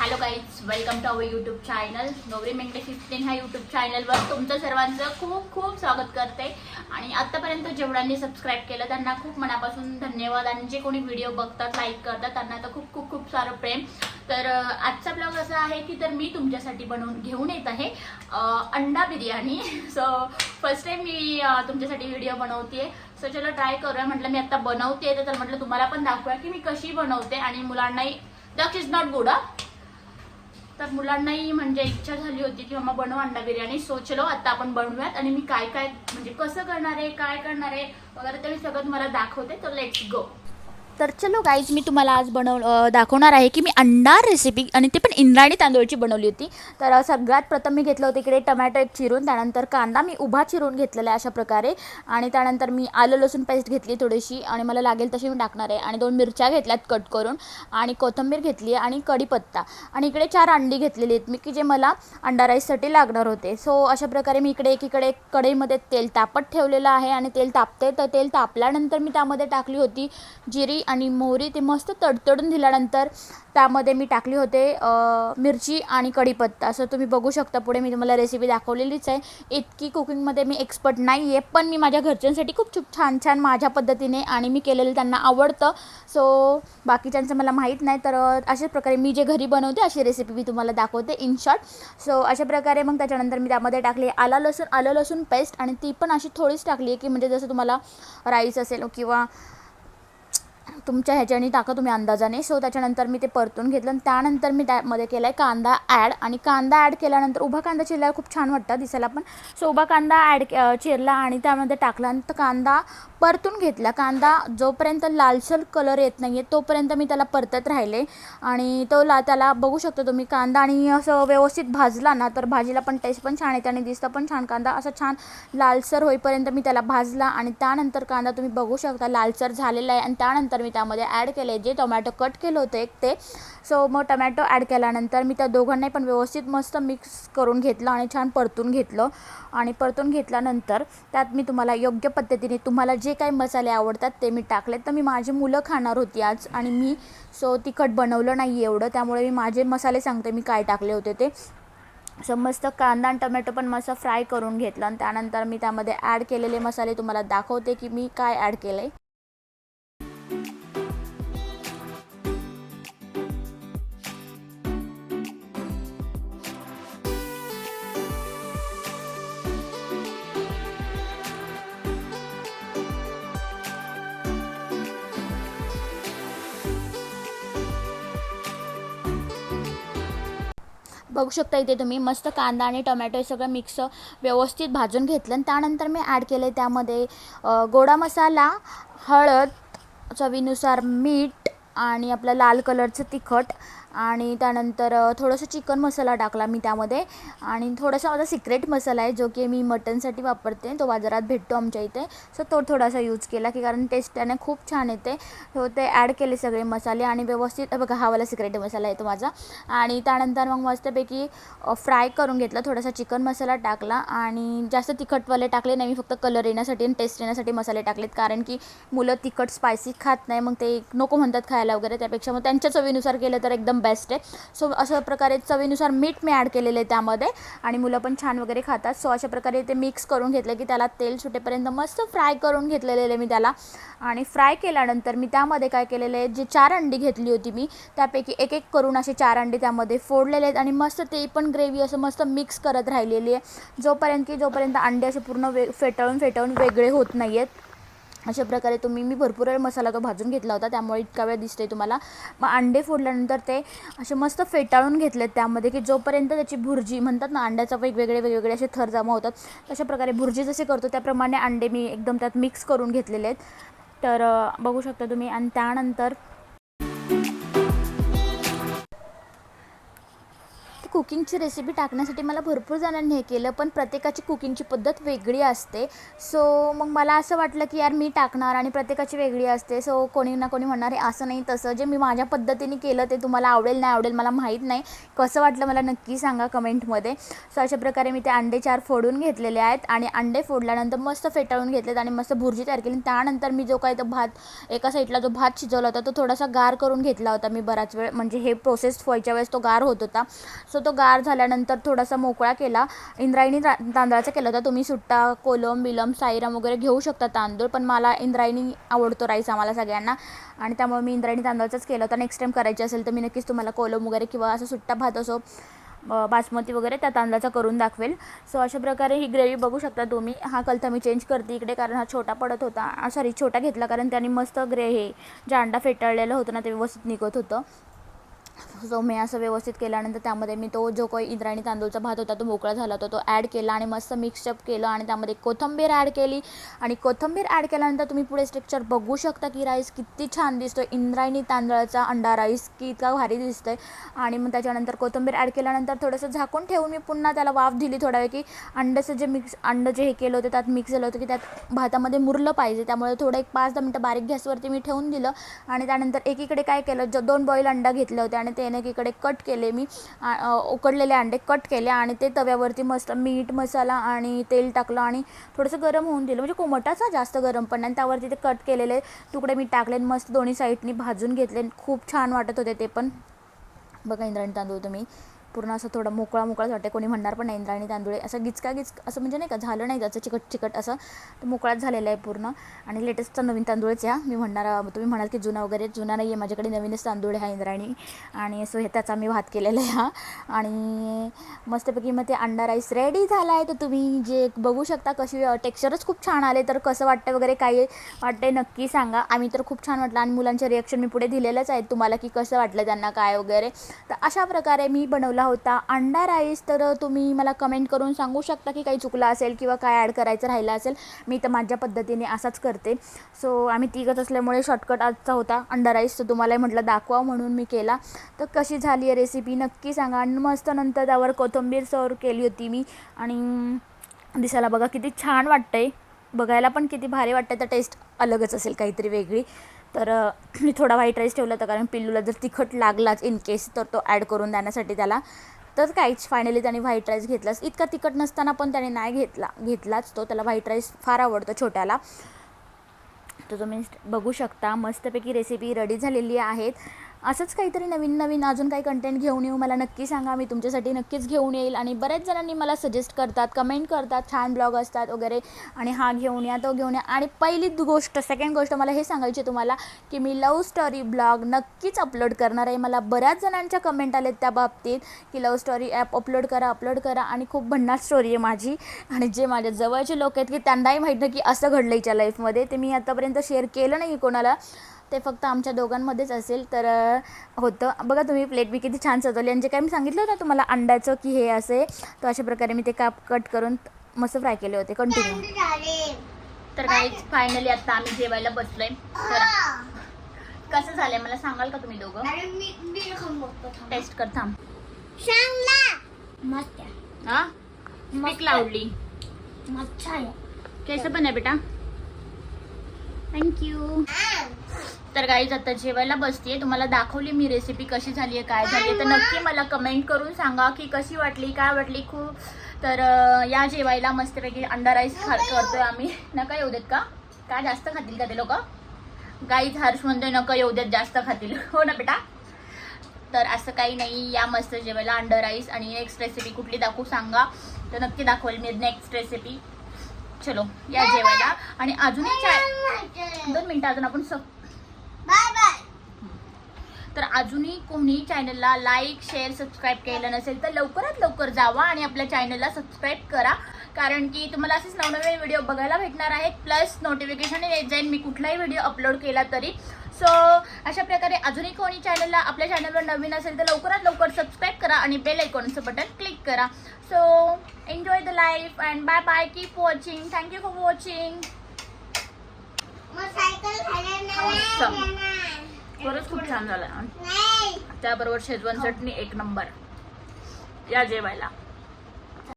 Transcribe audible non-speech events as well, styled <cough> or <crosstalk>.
Hello guys welcome to our YouTube channel नवरी मिनटे fifteen ह्या यूट्यूब चॅनलवर तुमचं सर्वांचं खूप खूप स्वागत करते. आणि आत्तापर्यंत जेवढ्यांनी सबस्क्राईब केलं त्यांना खूप मनापासून धन्यवाद. आणि जे कोणी व्हिडिओ बघतात लाईक करतात त्यांना तर खूप खूप खूप सारं प्रेम. तर आजचा ब्लॉग असा आहे की तर मी तुमच्यासाठी बनवून घेऊन येत आहे अंडा बिर्याणी. सो फर्स्ट टाइम मी तुमच्यासाठी व्हिडिओ बनवते सो चलो ट्राय करूया. म्हटलं मी आता बनवते तर म्हटलं तुम्हाला पण दाखवूया की मी कशी बनवते. आणि मुलांनाही दक्ष इज नॉट गुड तर मुलांनाही म्हणजे इच्छा झाली होती की मम्मा बनव अंडा बिर्याणी. सो चलो आता आपण बनवूयात आणि मी काय काय म्हणजे कसं करणार आहे काय करणार आहे वगैरे ते मी सगळं मला दाखवते. तर लेट्स गो तर चलो गाईज मी तुम्हाला आज बनव दाखवणार आहे की मी अंडा रेसिपी आणि ते पण इंद्राणी तांदूळची बनवली होती. तर सगळ्यात प्रथम मी घेतलं होतं इकडे टमॅटो एक चिरून त्यानंतर कांदा मी उभा चिरून घेतलेला आहे अशा प्रकारे. आणि त्यानंतर मी आलं लसूण पेस्ट घेतली थोडीशी आणि मला लागेल तशी मी टाकणार आहे. आणि दोन मिरच्या घेतल्यात कट करून आणि कोथिंबीर घेतली आहे आणि कढीपत्ता. आणि इकडे चार अंडी घेतलेली आहेत मी की जे मला अंडा राईससाठी लागणार होते. सो अशा प्रकारे मी इकडे एकीकडे कढईमध्ये तेल तापत ठेवलेलं आहे आणि तेल तापते तर तेल तापल्यानंतर मी त्यामध्ये टाकली होती जिरी आणि मोहरी ते मस्त तडतडून दिल्यानंतर त्यामध्ये मी टाकली होते मिरची आणि कढीपत्ता. असं तुम्ही बघू शकता पुढे मी तुम्हाला रेसिपी दाखवलेलीच आहे. इतकी कुकिंगमध्ये मी एक्सपर्ट नाही आहे पण मी माझ्या घरच्यांसाठी खूप खूप छान छान माझ्या पद्धतीने आणि मी केलेलं त्यांना आवडतं. सो बाकीच्यांचं मला माहीत नाही तर अशाच प्रकारे मी जे घरी बनवते अशी रेसिपी मी तुम्हाला दाखवते इन शॉर्ट सो अशा प्रकारे मग त्याच्यानंतर मी त्यामध्ये टाकली आला लसूण आलं लसूण पेस्ट आणि ती पण अशी थोडीच टाकली आहे की म्हणजे जसं तुम्हाला राईस असेल किंवा तुमच्या ह्याच्याने टाका तुम्ही अंदाजाने. सो त्याच्यानंतर मी ते परतून घेतलं आणि त्यानंतर मी त्यामध्ये केला आहे कांदा ॲड आणि कांदा ॲड केल्यानंतर उभा कांदा चिरल्यावर खूप छान वाटतं दिसायला पण. सो उभा कांदा ॲड चिरला आणि त्यामध्ये टाकला आणि तो कांदा परतून घेतला. कांदा जोपर्यंत लालसर कलर येत नाही आहे तोपर्यंत मी त्याला परतत राहिले. आणि तो ला त्याला बघू शकतो तुम्ही कांदा आणि असं व्यवस्थित भाजला ना तर भाजीला पण टेस्ट पण छान येते आणि दिसतं पण छान. कांदा असा छान लालसर होईपर्यंत मी त्याला भाजला आणि त्यानंतर कांदा तुम्ही बघू शकता लालसर झालेला आहे. आणि त्यानंतर मी त्यामध्ये ॲड केले जे टोमॅटो कट केलं होतं एक ते. सो मग टोमॅटो ॲड केल्यानंतर मी त्या दोघांनाही पण व्यवस्थित मस्त मिक्स करून घेतलं आणि छान परतून घेतलं. आणि परतून घेतल्यानंतर त्यात मी तुम्हाला योग्य पद्धतीने तुम्हाला जे काही मसाले आवडतात ते मी टाकले तर मी माझी मुलं खाणार होती आज आणि मी सो तिखट बनवलं नाही एवढं. त्यामुळे मी माझे मसाले सांगते मी काय टाकले होते ते. सो मस्त कांदा आणि टमॅटो पण मस्त फ्राय करून घेतलं आणि त्यानंतर मी त्यामध्ये ॲड केलेले मसाले तुम्हाला दाखवते की मी काय ॲड केलं आहे बघू शकता इथे तुम्ही मस्त कांदा आणि टोमॅटो हे सगळं मिक्स व्यवस्थित भाजून घेतलं. आणि त्यानंतर मी ॲड केले त्यामध्ये गोडा मसाला हळद चवीनुसार मीठ आणि आपलं लाल कलरचं तिखट आणि त्यानंतर थोडंसं चिकन मसाला टाकला मी त्यामध्ये. आणि थोडासा माझा सिक्रेट मसाला आहे जो की मी मटनसाठी वापरते. तो बाजारात भेटतो आमच्या इथे. सो तो थोडासा यूज केला की कारण टेस्ट त्याने खूप छान येते. तो ते ॲड केले सगळे मसाले आणि व्यवस्थित बघा हा वाला सिक्रेट मसाला येतो माझा. आणि त्यानंतर मग मस्तपैकी फ्राय करून घेतला थोडासा चिकन मसाला टाकला. आणि जास्त तिखटवाले टाकले नाही मी फक्त कलर येण्यासाठी आणि टेस्ट येण्यासाठी मसाले टाकलेत. कारण की मुलं तिखट स्पायसी खात नाही मग ते नको म्हणतात खायला वगैरे. त्यापेक्षा मग त्यांच्या चवीनुसार केलं तर एकदम बेस्ट आहे. सो अशा प्रकारे चवीनुसार मीठ मी ॲड केलेलं आहे त्यामध्ये. आणि मुलं पण छान वगैरे खातात. सो अशा प्रकारे ते मिक्स करून घेतलं की त्याला तेल सुटेपर्यंत मस्त फ्राय करून घेतलेले आहे मी त्याला. आणि फ्राय केल्यानंतर मी त्यामध्ये काय केलेलं आहे जे चार अंडी घेतली होती मी त्यापैकी एक एक करून असे चार अंडी त्यामध्ये फोडलेले आहेत. आणि मस्त ते पण ग्रेव्ही असं मस्त मिक्स करत राहिलेली आहे. जोपर्यंत की जोपर्यंत अंडे असे पूर्ण वे फेटाळून फेटाळून वेगळे होत नाही आहेत अशा प्रकारे तुम्ही मी भरपूर वेळ मसाला तो भाजून घेतला होता त्यामुळे इतका वेळ दिसते तुम्हाला. मग अंडे फोडल्यानंतर ते असे मस्त फेटाळून घेतलेत त्यामध्ये की जोपर्यंत त्याची भुर्जी म्हणतात ना अंड्याचा वेगवेगळे वेगवेगळे असे थर जमा होतात तशा प्रकारे भुर्जी जसे करतो त्याप्रमाणे अंडे मी एकदम त्यात मिक्स करून घेतलेले आहेत. तर बघू शकता तुम्ही आणि त्यानंतर कुकिंगची रेसिपी टाकण्यासाठी मला भरपूर जणांनी हे केलं पण प्रत्येकाची कुकिंगची पद्धत वेगळी असते. सो मग मला असं वाटलं की यार मी टाकणार आणि प्रत्येकाची वेगळी असते. सो कोणी ना कोणी म्हणणार आहे असं नाही तसं. जे मी माझ्या पद्धतीने केलं ते तुम्हाला आवडेल नाही आवडेल मला माहीत नाही. कसं वाटलं मला नक्की सांगा कमेंटमध्ये. सो अशा प्रकारे मी ते अंडे चार फोडून घेतलेले आहेत आणि अंडे फोडल्यानंतर मस्त फेटाळून घेतलेत आणि मस्त भुर्जी तयार केली. त्यानंतर मी जो काही तो भात एका साईडला जो भात शिजवला होता तो थोडासा गार करून घेतला होता मी बराच वेळ. म्हणजे हे प्रोसेस व्हायच्या वेळेस तो गार होत होता. सो तो गार झाल्यानंतर थोडासा मोकळा केला. इंद्रायणी ता- तांदळाचा केला होता. तुम्ही सुट्टा कोलम बिलम साईराम वगैरे घेऊ शकता तांदूळ पण मला इंद्रायणी आवडतो राईस आम्हाला सगळ्यांना. आणि त्यामुळे मी इंद्रायणी तांदळाचाच केला होता. नेक्स्ट टाईम करायची असेल तर मी नक्कीच तुम्हाला कोलम वगैरे किंवा असं सुट्टा भात असो ब- बासमती वगैरे त्या तांदळाचा करून दाखवेल. सो अशा प्रकारे ही ग्रेव्ही बघू शकता तुम्ही. हा कलता मी चेंज करते इकडे कारण हा छोटा पडत होता. Ah, सॉरी छोटा घेतला कारण त्याने मस्त ग्रे हे जे अंडा फेटाळलेलं होतं ना ते व्यवस्थित निघत होतं. सो मी असं व्यवस्थित केल्यानंतर त्यामध्ये मी तो जो काही इंद्रायणी तांदूळचा भात होता तो मोकळा झाला होता तो ॲड केला आणि मस्त मिक्सअप केलं आणि त्यामध्ये कोथिंबीर ॲड केली. आणि कोथिंबीर ॲड केल्यानंतर तुम्ही पुढे स्ट्रक्चर बघू शकता की राईस किती छान दिसतो इंद्रायणी तांदळाचा अंडा राईस की इतका भारी दिसतोय. आणि मग त्याच्यानंतर कोथिंबीर ॲड केल्यानंतर थोडंसं झाकून ठेवून मी पुन्हा त्याला वाफ दिली थोडा वेळ की अंड्याचं जे मिक्स अंडं जे हे केलं होतं त्यात मिक्स झालं होतं की त्यात भातामध्ये मुरलं पाहिजे. त्यामुळे थोडं एक पाच दहा मिनटं बारीक गॅसवरती मी ठेवून दिलं आणि त्यानंतर एकीकडे काय केलं ज दोन बॉईल अंडा घेतले होते आणि आणि ते एकीकडे कट केले. मी उकडलेले अंडे कट केले आणि ते तव्यावरती मस्त मीठ मसाला आणि तेल टाकलं आणि थोडंसं गरम होऊन दिलं. म्हणजे कोमटाचा जास्त गरम पण नाही. त्यावरती ते कट केलेले तुकडे मी टाकले मस्त दोन्ही साईडनी भाजून घेतले. खूप छान वाटत होते ते पण. बघा इंद्राणी तांदूळ तुम्ही. पूर्ण असं थोडं मोकळा मोकळाच वाटते कोणी म्हणणार पण नाही इंद्रायणी तांदूळ असं गिचका गिच असं म्हणजे नाही का झालं नाही त्याचं चिकट चिकट असं. तर मोकळाच झालेला आहे पूर्ण. आणि लेटेस्टचा नवीन तांदूळच या मी म्हणणार तुम्ही म्हणाल की जुना वगैरे. जुना नाही आहे माझ्याकडे नवीनच तांदूळ आहे हा इंद्रायणी. आणि सो हे त्याचा मी भात केलेला आहे हा. आणि मस्तपैकी मग ते अंडा राईस रेडी झाला आहे तर तुम्ही जे बघू शकता कशी टेक्स्चरच खूप छान आले तर कसं वाटतं वगैरे काय वाटतंय नक्की सांगा. आम्ही तर खूप छान वाटलं. आणि मुलांचे रिॲक्शन मी पुढे दिलेलंच आहेत. तुम्हाला की कसं वाटलं त्यांना काय वगैरे. तर अशा प्रकारे मी बनवलं होता. अंडा राईस तर तुम्ही मला कमेंट करून सांगू शकता की काही चुकलं असेल किंवा काय ॲड करायचं राहिलं असेल. मी तर माझ्या पद्धतीने असाच करते. सो आम्ही तिघत असल्यामुळे शॉर्टकट आजचा होता. अंडा राईस तर तुम्हाला म्हटलं दाखवा म्हणून मी केला. तर कशी झाली आहे रेसिपी नक्की सांगा. आणि मस्त नंतर त्यावर कोथिंबीर सर्व केली होती मी. आणि दिसायला बघा किती छान वाटतंय. बघायला पण किती भारी वाटतं तर टेस्ट अलगच असेल काहीतरी वेगळी. तर <clears throat> मी थोडा व्हाईट राईस ठेवला होता कारण पिल्लूला जर तिखट लागलाच इन केस तर तो ॲड करून देण्यासाठी त्याला. तर काहीच फायनली त्याने व्हाईट राईस घेतलाच. इतका तिखट नसताना पण त्याने नाही घेतला घेतलाच तो. त्याला व्हाईट राईस फार आवडतो छोट्याला. तर तुम्ही बघू शकता मस्तपैकी रेसिपी रेडी झालेली आहेत. असंच काहीतरी नवीन नवीन अजून काही कंटेंट घेऊन येऊ. मला नक्की सांगा. मी तुमच्यासाठी नक्कीच घेऊन येईल. आणि बऱ्याच जणांनी मला सजेस्ट करतात कमेंट करतात छान ब्लॉग असतात वगैरे. आणि हा घेऊन या तो घेऊन या. आणि पहिली गोष्ट सेकंड गोष्ट मला हे सांगायची तुम्हाला की मी लव स्टोरी ब्लॉग नक्कीच अपलोड करणार आहे. मला बऱ्याच जणांच्या कमेंट आलेत त्या बाबतीत की लव स्टोरी ॲप अपलोड करा अपलोड करा. आणि खूप भन्नाट स्टोरी आहे माझी. आणि जे माझ्या जवळचे लोक आहेत की त्यांनाही माहीत नाही की असं घडलं हिच्या लाईफमध्ये ते मी आतापर्यंत शेअर केलं नाही कोणाला. ते फक्त आमच्या दोघांमध्येच असेल तर होतं. बघा तुम्ही प्लेट मी किती छान सजवली. आणि जे काय मी सांगितलं होतं तुम्हाला अंड्याचं की हे असे तर अशा प्रकारे मी ते काप कट करून मस्त फ्राय केले होते. कंटिन्यू तर काहीच फायनली आता आम्ही जेवायला बसलोय. तर कसं झालंय मला सांगाल का तुम्ही दोघं? टेस्ट कर थांब. मस्त हा? लावली मस्त आहे. कैसं पण आहे बेटा. थँक्यू तर गाईज आता जेवायला बसते तुम्हाला दाखवली मी रेसिपी कशी झाली आहे काय झाली तर नक्की मला कमेंट करून सांगा की कशी वाटली काय वाटली खूप. तर या जेवायला मस्तपैकी अंडा राईस खा करतोय आम्ही. नका येऊ देत का? काय जास्त खातील का ते लोक? गाईज हर्ष म्हणतोय नका येऊ देत जास्त खातील. <laughs> हो ना बेटा? तर असं काही नाही या मस्त जेवायला अंडा राईस आणि नेक्स्ट रेसिपी कुठली दाखवू सांगा. तर नक्की दाखवेल मी नेक्स्ट रेसिपी चलो या जेवायला. आणि अजूनही दोन मिनिटं अजून आपण सब तर अजूनही कोणी चॅनलला लाईक शेअर सबस्क्राईब केलं नसेल तर लवकरात लवकर जावा आणि आपल्या चॅनलला सबस्क्राईब करा. कारण की तुम्हाला असेच नवनवीन व्हिडिओ बघायला भेटणार आहेत. प्लस नोटिफिकेशन येत जाईल मी कुठलाही व्हिडिओ अपलोड केला तरी. सो अशा प्रकारे अजूनही कोणी चॅनलला आपल्या चॅनलवर नवीन असेल तर लवकरात लवकर सबस्क्राईब करा आणि बेल आयकॉनचं बटन क्लिक करा. So enjoy the life and bye bye keep watching thank you for watching खरंच खूप छान झालं. नाही. त्याबरोबर शेजवान चटणी एक नंबर. या जेवायला.